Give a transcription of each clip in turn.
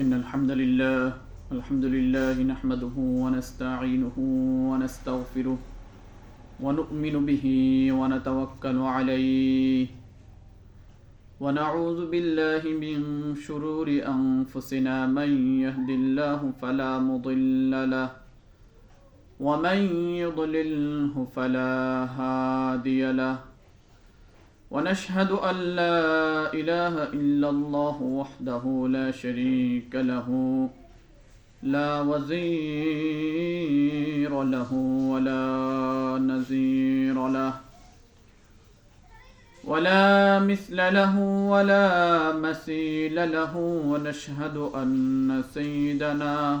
إن الحمد لله الحمد لله نحمده ونستعينه ونستغفره ونؤمن به ونتوكل عليه. ونعوذ بالله من شرور أنفسنا من يهد الله فلا مضل له ومن يضلله فلا هادي له. ونشهد أن لا إله إلا الله وحده لا شريك له لا وزير له ولا نزير له ولا مثل له ولا مثيل له ونشهد أن سيدنا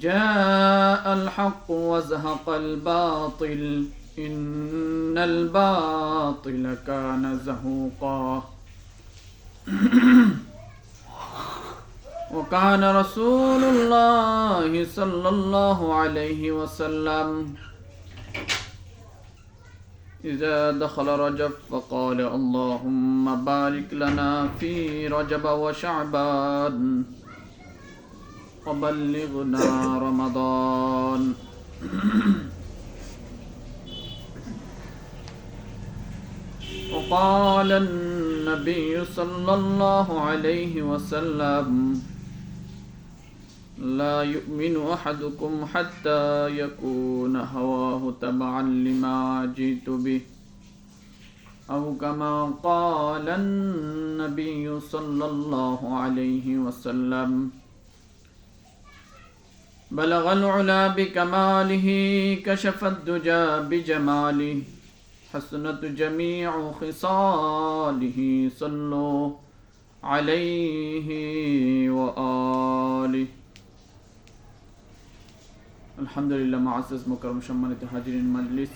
جاء الحق وزهق الباطل إن الباطل كان زهوقا. وكان رسول الله صلى الله عليه وسلم إذا دخل رجب فقال اللهم بارك لنا في رجب وشعبان. وبلغنا رمضان. وقال النبي صلى الله عليه وسلم لا يؤمن أحدكم حتى يكون هواه تبعا لما جئت به. أو كما قال النبي صلى الله عليه وسلم بلغ العلا بكماله كشف الدجى بجماله حسنت جميع خصاله صلوا عليه وآله আলহামদুলিল্লাহ মাআসিস মোকারম সম্মানিত হাজিরিন মাজলিস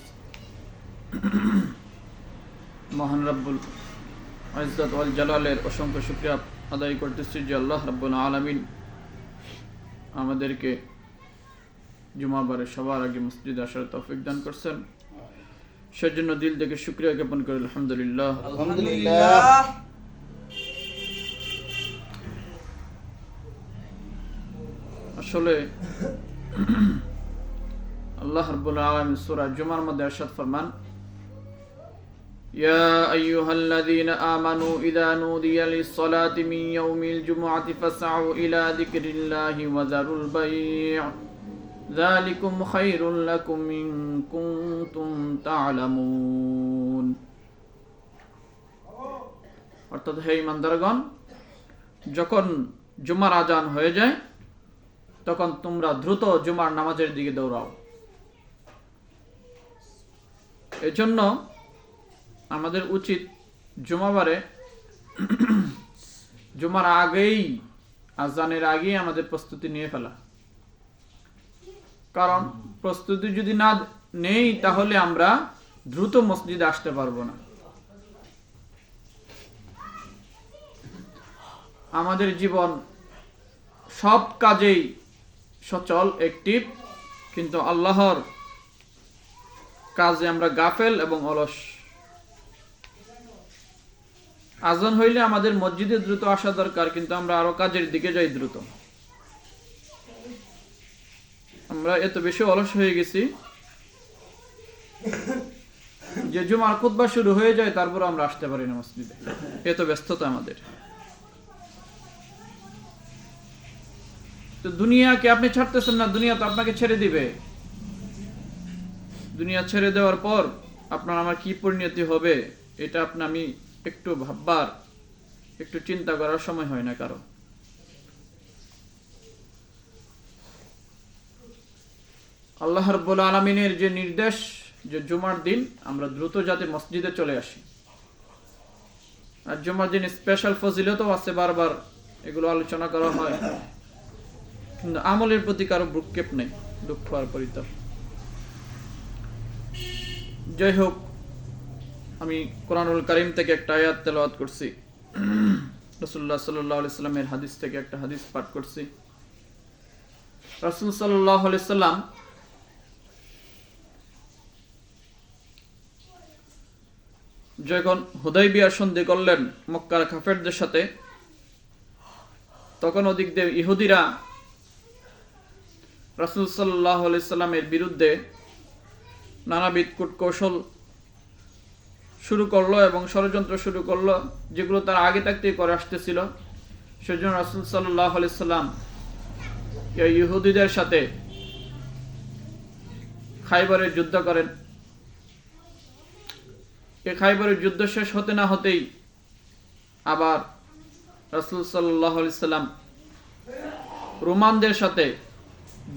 মহান রব্বুল ইজ্জত ওয়াল জালালের অসংখ্য শুকরিয়া আদায় করতেছি যে আল্লাহ রব্বুল আলামিন আমাদেরকে জুমাবারে সবার আগে মসজিদ আসার তৌফিক দান করছেন সেজন্য দিল থেকে শুক্রিয়া জ্ঞাপন করি আলহামদুলিল্লাহ আলহামদুলিল্লাহ আসলে আল্লাহ রব্বুল আলামিন সূরা জুমার মধ্যে ارشاد ফরমান يا أيها الذين آمنوا إذا نودي للصلاة من يوم الجمعة فاسعوا إلى ذكر الله وذروا البيع ذلكم خير لكم إن كنتم تعلمون অর্থাৎ হে ইমানদারগণ যখন জুমার আজান হয়ে যায় তখন তোমরা দ্রুত জুমার নামাজের দিকে দৌড়াও এজন্য আমাদের উচিত জুমাবারে জুমার আগেই আজানের আগেই আমাদের প্রস্তুতি নিয়ে ফেলা কারণ প্রস্তুতি যদি না নেই, তাহলে আমরা দ্রুত মসজিদে আসতে পারব না। আমাদের জীবন সব কাজেই সচল একটিভ কিন্তু আল্লাহর কাজে আমরা গাফেল এবং অলস। আজান হইলে আমাদের মসজিদে দ্রুত আসা দরকার, কিন্তু আমরা আরও কাজের দিকে যাই দ্রুত। আমরা এত বেশি অলস হয়ে গেছি যে জুমার খুতবা শুরু হয়ে যায়, তারপর আমরা আসতে পারি না মসজিদে। এত ব্যস্ততা আমাদের। তো দুনিয়াকে আপনি ছাড়তেছেন না, দুনিয়া তো আপনাকে ছেড়ে দিবে। দুনিয়া ছেড়ে দেওয়ার পর আপনার আমার কি পরিণতি হবে, এটা আপনি আমি একটু ভাববার, একটু চিন্তা করার সময় হয় না কারও। আল্লাহ রব্বুল আলমিনের যে নির্দেশ, যে জুমার দিন, আমরা দ্রুত যাতে মসজিদে চলে আসি। আর জুমার দিন স্পেশাল ফজিলতও আছে বারবার, এগুলো আলোচনা করা হয়। কিন্তু আমলের প্রতি কারও ভ্রুক্ষেপ নেই, দুঃখ আর পরিতাপ যাই হোক, আমি কোরআনুল করিম থেকে একটা আয়াত তেলাওয়াত করছি। রসুল্লাহ সাল্লাহ সাল্লামের হাদিস থেকে একটা হাদিস পাঠ করছি। রসুল সাল্লাহ সাল্লাম যখন হুদাই বিয়ার সন্ধি করলেন মক্কার খাফেরদের সাথে, তখন ওদিক দিয়ে ইহুদিরা রাসুল সাল্লাহ সাল্লামের বিরুদ্ধে নানাবিধ কূটকৌশল শুরু করল এবং ষড়যন্ত্র শুরু করল, যেগুলো তারা আগে থাকতেই করে আসতেছিল। সেজন্য রাসুল সাল্লাহ সাল্লাম এই ইহুদিদের সাথে খাইবারের যুদ্ধ করেন। এই খাইবারের যুদ্ধ শেষ হতে না হতেই আবার রাসুল সাল্লাম রোমানদের সাথে,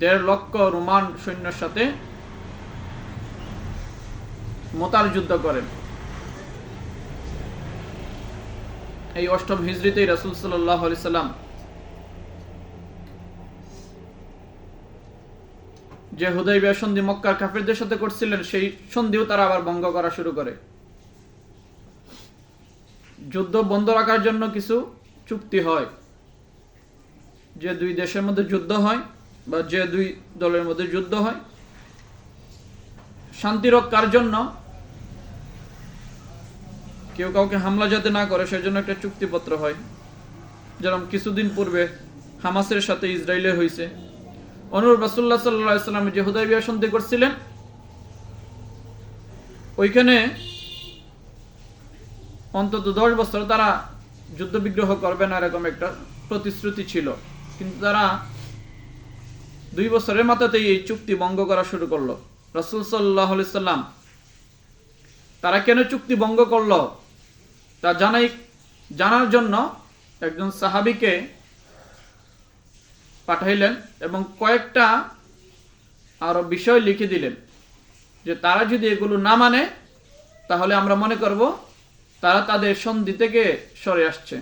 দেড় লক্ষ রোমান সৈন্যের সাথে মোতার যুদ্ধ করেন। এই অষ্টম হিজড়িতেই রাসুল সাল্লাহ সাল্লাম যে হুদয় সন্ধি মক্কার কাফিরদের সাথে করছিলেন, সেই সন্ধিও তারা আবার ভঙ্গ করা শুরু করে। যুদ্ধ বন্ধ রাখার জন্য কিছু চুক্তি হয়। যে দুই দেশের মধ্যে যুদ্ধ হয় বা যে দুই দলের মধ্যে যুদ্ধ হয়, শান্তি রক্ষার জন্য কেউ কাউকে হামলা যাতে না করে, সেজন্য একটা চুক্তিপত্র হয়। যেরকম কিছুদিন পূর্বে হামাসের সাথে ইসরায়েলের হয়েছে অনুর রাসুল্লাহ সাল্লাহ সাল্লাম যে হুদাই বিয়া সন্ধি করছিলেন, ওইখানে অন্তত দশ বছর তারা যুদ্ধ বিগ্রহ করবে না এরকম একটা প্রতিশ্রুতি ছিল। কিন্তু তারা দুই বছরের মাথাতেই এই চুক্তি ভঙ্গ করা শুরু করল। রসুল সাল্লাহ সাল্লাম তারা কেন চুক্তি ভঙ্গ করল? তা জানাই, জানার জন্য একজন সাহাবিকে পাঠাইলেন এবং কয়েকটা আরও বিষয় লিখে দিলেন যে তারা যদি এগুলো না মানে তাহলে আমরা মনে করব তারা তাদের সন্ধি থেকে সরে আসছে।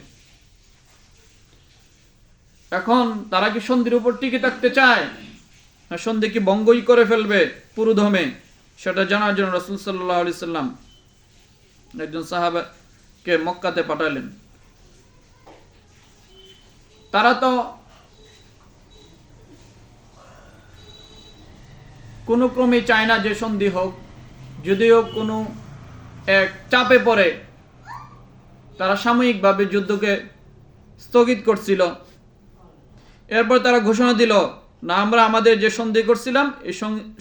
এখন তারা কি সন্ধির উপর টিকে থাকতে চায়? না সন্ধি কি বঙ্গই করে ফেলবে পুরুধমে সেটা জানার জন্য রসুল সাল্লাহ আলি সাল্লাম একজন সাহাবাকে মক্কাতে পাঠালেন। তারা তো কোনো ক্রমে চায় না যে সন্ধি হোক, যদিও কোনো এক চাপে পড়ে তারা সাময়িকভাবে যুদ্ধকে স্থগিত করছিল। এরপর তারা ঘোষণা দিল, না, আমরা আমাদের যে সন্ধি করছিলাম এই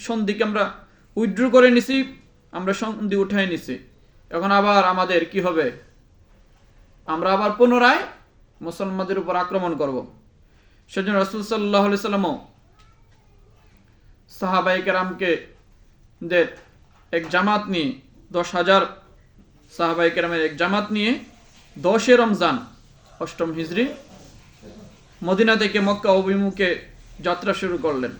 সন্ধিকে আমরা উইথড্র করে নিছি, আমরা সন্ধি উঠাই নিছি। এখন আবার আমাদের কি হবে? আমরা আবার পুনরায় মুসলমানদের উপর আক্রমণ করব। সেজন্য রসুল সাল্লাহ সাল্লামও সাহাবাই কেরামকে দের এক জামাত নিয়ে, দশ হাজার সাহাবাই কেরামের এক জামাত নিয়ে দশে রমজান, অষ্টম হিজড়ি মদিনা থেকে মক্কা অভিমুখে যাত্রা শুরু করলেন।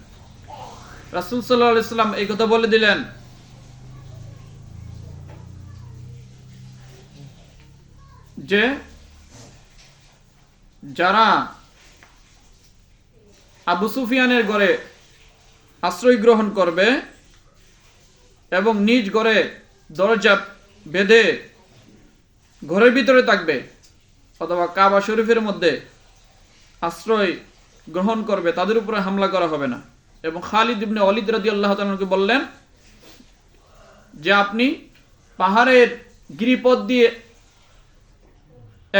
রাসুল সাল্লাহ সাল্লাম এই কথা বলে দিলেন, যে যারা আবু সুফিয়ানের ঘরে আশ্রয় গ্রহণ করবে এবং নিজ ঘরে দরজা বেঁধে ঘরের ভিতরে থাকবে অথবা কাবা শরীফের মধ্যে আশ্রয় গ্রহণ করবে, তাদের উপরে হামলা করা হবে না। এবং খালিদ ইবনে অলিদ রাদি আল্লাহ তালকে বললেন যে, আপনি পাহাড়ের গিরিপথ দিয়ে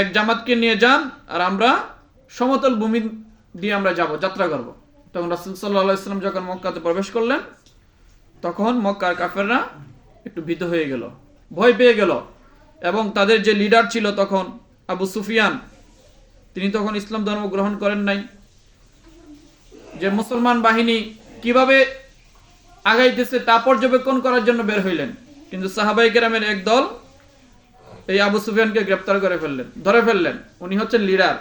এক জামাতকে নিয়ে যান আর আমরা সমতল ভূমি দিয়ে আমরা যাব, যাত্রা করব। তখন রাসুল সাল্লাহ ইসলাম যখন মক্কাতে প্রবেশ করলেন, তখন মক্কার কাফেররা একটু ভীত হয়ে গেল, ভয় পেয়ে গেল। এবং তাদের যে লিডার ছিল তখন আবু সুফিয়ান, তিনি তখন ইসলাম ধর্ম গ্রহণ করেন নাই। যে মুসলমান বাহিনী কীভাবে আগাইতেছে তা পর্যবেক্ষণ করার জন্য বের হইলেন। কিন্তু সাহাবাই কেরামের এক দল এই আবু সুফিয়ানকে গ্রেপ্তার করে ফেললেন, ধরে ফেললেন। উনি হচ্ছেন লিডার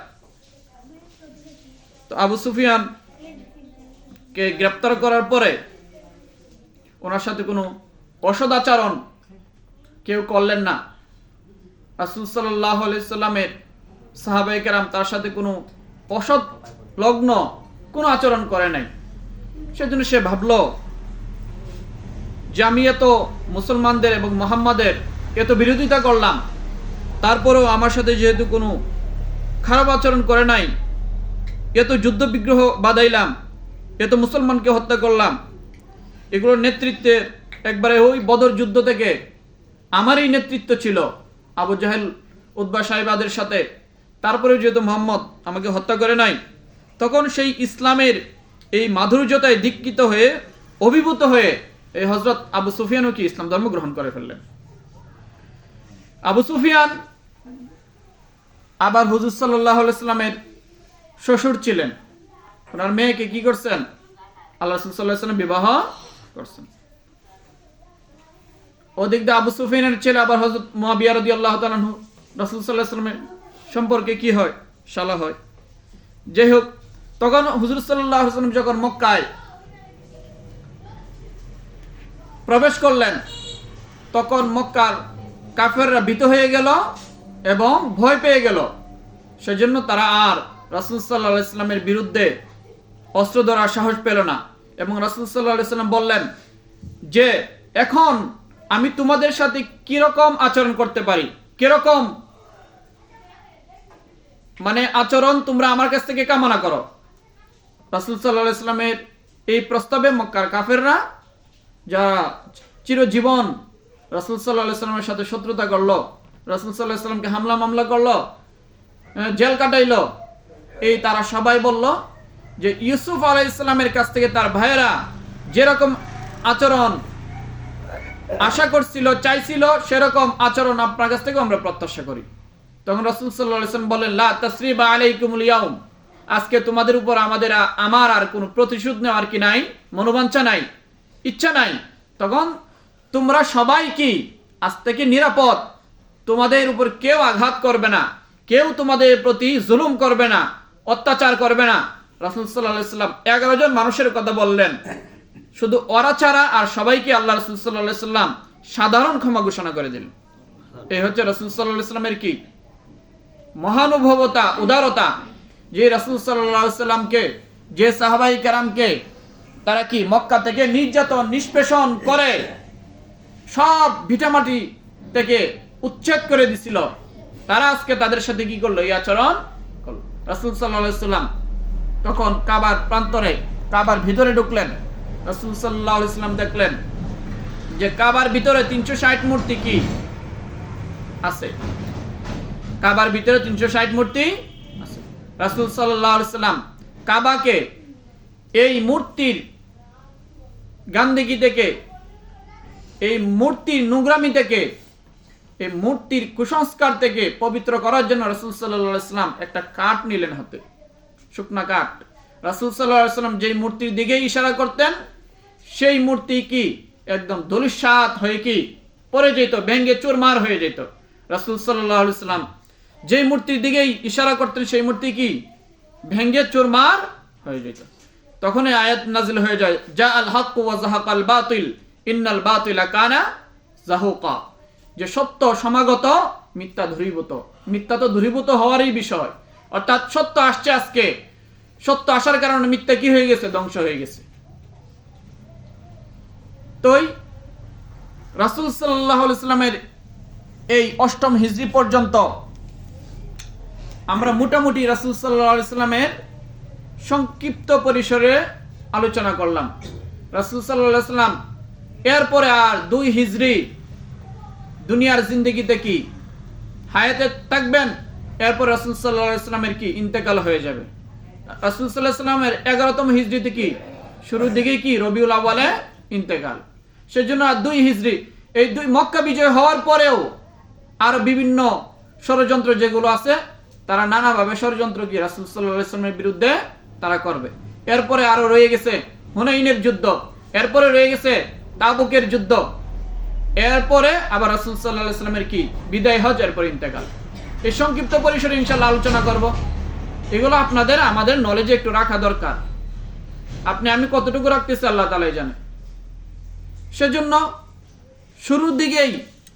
তো আবু সুফিয়ান কে গ্রেপ্তার করার পরে ওনার সাথে কোনো অসদাচরণ কেউ করলেন না। রাসুল সাল্লাহ সাল্লামের সাহাবাই কেরাম তার সাথে কোনো অসৎ লগ্ন, কোনো আচরণ করে নাই। সেজন্য সে ভাবলো, যে আমি এত মুসলমানদের এবং মোহাম্মদের এত বিরোধিতা করলাম, তারপরেও আমার সাথে যেহেতু কোনো খারাপ আচরণ করে নাই, এত যুদ্ধ বিগ্রহ বাদাইলাম এত মুসলমানকে হত্যা করলাম, এগুলোর নেতৃত্বে একবারে ওই বদর যুদ্ধ থেকে আমারই নেতৃত্ব ছিল। আবু জাহেল উদ্বা সাহেবাদের সাথে তারপরে যেহেতু মোহাম্মদ আমাকে হত্যা করে নাই, তখন সেই ইসলামের এই মাধুর্যতায় দীক্ষিত হয়ে, অভিভূত হয়ে এই হজরত আবু সুফিয়ানও কি ইসলাম ধর্ম গ্রহণ করে ফেললেন। আবু সুফিয়ান আবার হুজুর সাল্লাহ ইসলামের শ্বশুর ছিলেন। ওনার মেয়েকে কি করছেন? আল্লাহ সাল্লাহ বিবাহ করছেন। ওদিক দিয়ে আবু সুফিয়ানের ছেলে আবার হজরত মহাবিয়া রদি আল্লাহ তালাহু রসুল সাল্লাহ সাল্লামের সম্পর্কে কি হয়? শালা হয়। যাই হোক, তখন হুজুর সাল্লাহ যখন মক্কায় প্রবেশ করলেন, তখন মক্কার কাফেররা ভীত হয়ে গেল এবং ভয় পেয়ে গেল। সেজন্য তারা আর রাসুল সাল্লাহ ইসলামের বিরুদ্ধে অস্ত্র ধরার সাহস পেল না। এবং রাসুল সাল্লাহ ইসলাম বললেন যে, এখন আমি তোমাদের সাথে কীরকম আচরণ করতে পারি? কীরকম? মানে আচরণ তোমরা আমার কাছ থেকে কামনা করো। রাসুল সাল্লাহ ইসলামের এই প্রস্তাবে মক্কার কাফেররা যারা চিরজীবন রাসুল সাল্লাহ সাথে শত্রুতা করল, রাসুল সাল্লাহ হামলা মামলা করল জেল কাটাইলো, এই তারা সবাই বলল যে ইউসুফ আলাই ইসলামের কাছ থেকে তার ভাইয়েরা যেরকম আচরণ আশা করছিল, চাইছিল সেরকম আচরণ আপনার কাছ থেকে আমরা প্রত্যাশা করি। তখন রাসুল সাল্লাহ ইসলাম বললেন লা তসরিবা আলাইকুমুল ইয়াউম। আজকে তোমাদের উপর আমাদের আমার আর কোনো প্রতিশোধ নেওয়ার কি নাই? মনোবাঞ্ছা নাই? ইচ্ছা নাই? তখন তোমরা সবাই কি? আজ থেকে নিরাপদ। তোমাদের উপর কেউ আঘাত করবে না। কেউ তোমাদের প্রতি জুলুম করবে না, অত্যাচার করবে না। রাসুল সাল্লাহ সাল্লাম এগারো জন মানুষের কথা বললেন। শুধু ওরা ছাড়া আর সবাইকে আল্লাহ রসুল সাল্লাহ সাল্লাম সাধারণ ক্ষমা ঘোষণা করে দিলেন। এই হচ্ছে রসুল সাল্লাহ সাল্লামের কি? মহানুভবতা, উদারতা, যে রসুল সাল্লাহ সাল্লামকে, যে সাহাবাই কারামকে তারা কি মক্কা থেকে নির্যাতন, নিষ্পেষণ করে, সব ভিটামাটি থেকে উচ্ছেদ করে দিছিল, তারা আজকে তাদের সাথে কি করল? এই আচরণ করল। রাসুল সাল্লাহ সাল্লাম তখন কাবার প্রান্তরে, কাবার ভিতরে ঢুকলেন। রাসুল সাল্লাহ ইসলাম দেখলেন যে কাবার ভিতরে তিনশো ষাট মূর্তি কি? আছে। কাবার ভিতরে তিনশো ষাট মূর্তি রাসুল সাল্লাহ সাল্লাম কাবাকে এই মূর্তির গান্দিগি থেকে, এই মূর্তির থেকে, এই মূর্তির কুসংস্কার থেকে পবিত্র করার জন্য রাসুল সাল্লাহ ইসলাম একটা কাঠ নিলেন হাতে। শুকনা কাঠ। রাসুল সাল্লাহ যেই মূর্তির দিকে ইশারা করতেন সেই মূর্তি কি? একদম দলিসাত হয়ে কি? পড়ে যেত ভেঙ্গে চুরমার হয়ে যেত। রাসুল সাল্লাম যেই মূর্তির দিকেই ইশারা করতেন, সেই মূর্তি কি? ভেঙ্গে চুরমার হয়ে যেত। তখন আয়াত নাজিল হয়ে যায় যা আল হক ওয়া জাহাকাল বাতিল, ইন্নাল বাতিলা কানা জাহুকা যে সত্য সমাগত, মিথ্যা ধূরীভূত। মিথ্যা তো ধূরীভূত হওয়ারই বিষয়। অর্থাৎ সত্য আসছে আজকে। সত্য আসার কারণে মিথ্যা কি হয়ে গেছে? ধ্বংস হয়ে গেছে। তোই রাসুল সাল্লাহ এই অষ্টম হিজরি পর্যন্ত আমরা মোটামুটি রাসুল সাল্লাহ সংক্ষিপ্ত পরিসরে আলোচনা করলাম। রাসুল সাল্লাহ এরপরে আর দুই হিজরি দুনিয়ার জিন্দগিতে কি হায়াতে থাকবেন? এরপর রাসুল সাল্লাহ কি ইন্তেকাল হয়ে যাবে? রাসুল সাল্লাহ সাল্লামের এগারোতম হিজড়িতে কি? শুরুর দিকে কি? রবিউল আওয়ালে ইন্তেকাল। সেজন্য দুই হিজড়ি এই দুই মক্কা বিজয় হওয়ার পরেও আরও বিভিন্ন ষড়যন্ত্র যেগুলো আছে, তারা নানাভাবে ষড়যন্ত্র কি রাসুল সাল্লাহ ইসলামের বিরুদ্ধে তারা করবে। এরপরে আরও রয়ে গেছে হুনাইনের যুদ্ধ, এরপরে রয়ে গেছে তাবুকের যুদ্ধ, এরপরে আবার রাসুল সাল্লাহ ইসলামের কি? বিদায় হজ, এরপরে ইন্তেকাল। এই সংক্ষিপ্ত পরিসরে ইনশাল্লাহ আলোচনা করব। এগুলো আপনাদের, আমাদের নলেজে একটু রাখা দরকার। আপনি আমি কতটুকু রাখতেছি, আল্লাহ তালাই জানে। সেজন্য শুরুর দিকেই